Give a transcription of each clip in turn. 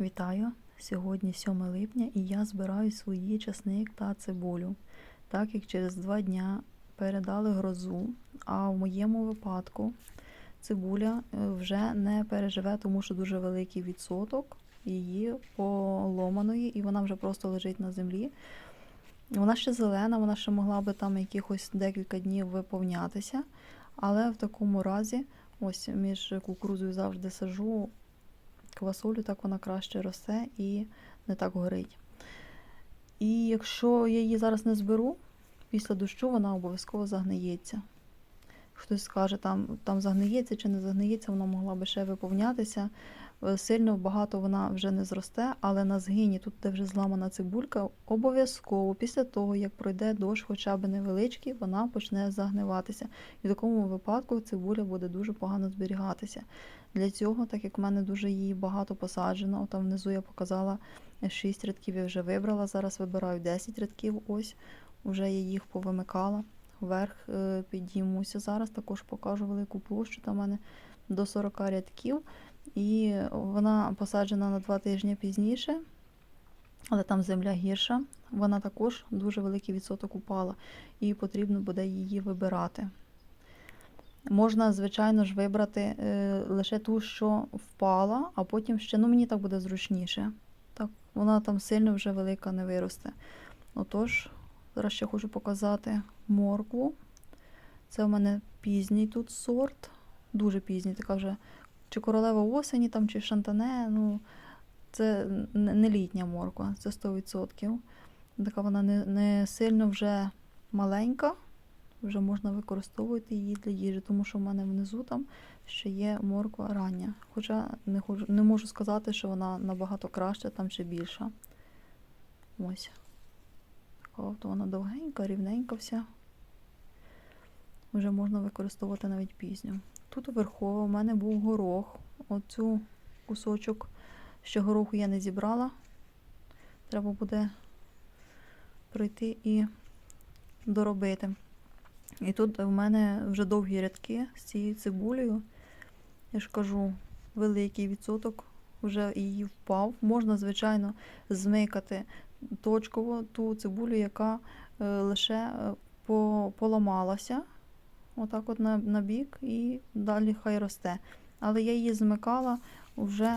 Вітаю! Сьогодні 7 липня і я збираю свої часник та цибулю. Так як через два дня передали грозу, а в моєму випадку цибуля е, вже не переживе, тому що дуже великий відсоток її поломаної, і вона вже просто лежить на землі. Вона ще зелена, вона ще могла би там якихось декілька днів виповнятися, але в такому разі, ось між кукурузою завжди сажу квасолю, так вона краще росте і не так горить. І якщо я її зараз не зберу, після дощу вона обов'язково загниється. Хтось скаже, там, там загниється чи не загниється, вона могла би ще виповнятися. Е, Сильно багато вона вже не зросте, але на згині, тут де вже зламана цибулька, обов'язково після того, як пройде дощ, хоча б невеличкий, вона почне загниватися. І в такому випадку цибуля буде дуже погано зберігатися. Для цього, так як в мене дуже її багато посаджено, там внизу я показала 6 рядків, я вже вибрала. Зараз вибираю 10 рядків. Ось вже я їх повимикала. Вверх е, підіймуся. Зараз також покажу велику площу. Там в мене до 40 рядків. І вона посаджена на 2 тижні пізніше, але там земля гірша. Вона також дуже великий відсоток упала, і потрібно буде її вибирати. Можна, звичайно ж, вибрати е, лише ту, що впала, а потім ще, ну мені так буде зручніше. Так, вона там сильно вже велика не виросте. Отож, зараз ще хочу показати моркву. Це у мене пізній тут сорт, дуже пізній, така вже чи королева осені, там, чи шантане. ну, Це не літня морква, це 100%. Така вона не, не сильно вже маленька вже можна використовувати її для їжі, тому що в мене внизу там ще є морква рання. Хоча не хочу, не можу сказати, що вона набагато краща там чи більша. Ось. Така от вона довгенька, рівненька вся. Вже можна використовувати навіть пізню. Тут верхово у мене був горох. Оцю кусочок, що гороху я не зібрала. Треба буде прийти і доробити. І тут в мене вже довгі рядки з цією цибулею. Я ж кажу, великий відсоток вже її впав. Можна, звичайно, змикати точково ту цибулю, яка е, лише е, поламалася. Отак от на, на бік і далі хай росте. Але я її змикала вже,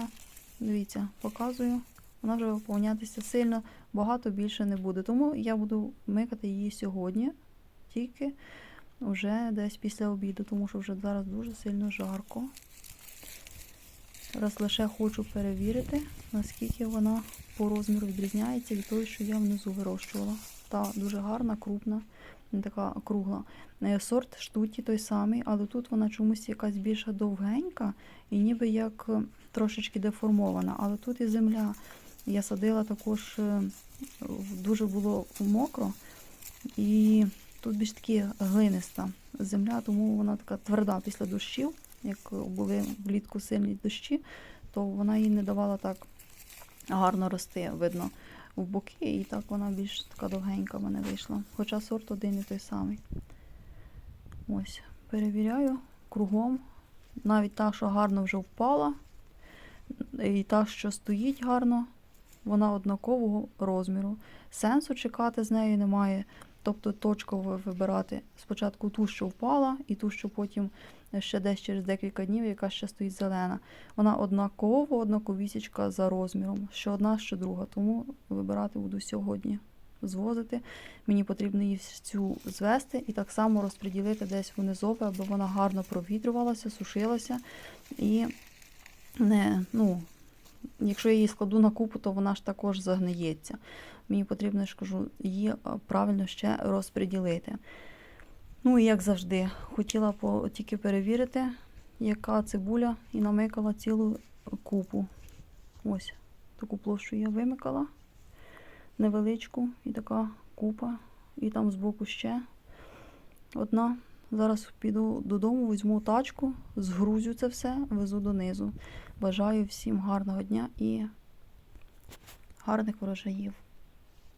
дивіться, показую, вона вже виповнятися сильно багато більше не буде. Тому я буду микати її сьогодні, тільки вже десь після обіду, тому що вже зараз дуже сильно жарко. Зараз лише хочу перевірити, наскільки вона по розміру відрізняється від того, що я внизу вирощувала. Та дуже гарна, крупна, така кругла. Е, сорт штуті той самий, але тут вона чомусь якась більша довгенька і ніби як трошечки деформована. Але тут і земля. Я садила також, е, дуже було мокро. І Тут більш таки глиниста земля, тому вона така тверда після дощів. Як були влітку сильні дощі, то вона їй не давала так гарно рости, видно, в боки, і так вона більш така довгенька мене вийшла. Хоча сорт один і той самий. Ось, перевіряю кругом. Навіть та, що гарно вже впала, і та, що стоїть гарно, вона однакового розміру. Сенсу чекати з нею немає. Тобто точково вибирати спочатку ту, що впала, і ту, що потім ще десь через декілька днів, яка ще стоїть зелена. Вона однаково, однаковісічка за розміром, що одна, що друга. Тому вибирати буду сьогодні звозити. Мені потрібно її цю звести і так само розподілити десь внизове, аби вона гарно провітрювалася, сушилася. І не, ну, якщо я її складу на купу, то вона ж також загниється мені потрібно, я кажу, її е, правильно ще розподілити. Ну і як завжди, хотіла по, тільки перевірити, яка цибуля, і намикала цілу купу. Ось таку площу я вимикала, невеличку, і така купа, і там збоку ще одна. Зараз піду додому, візьму тачку, згрузю це все, везу донизу. Бажаю всім гарного дня і гарних врожаїв.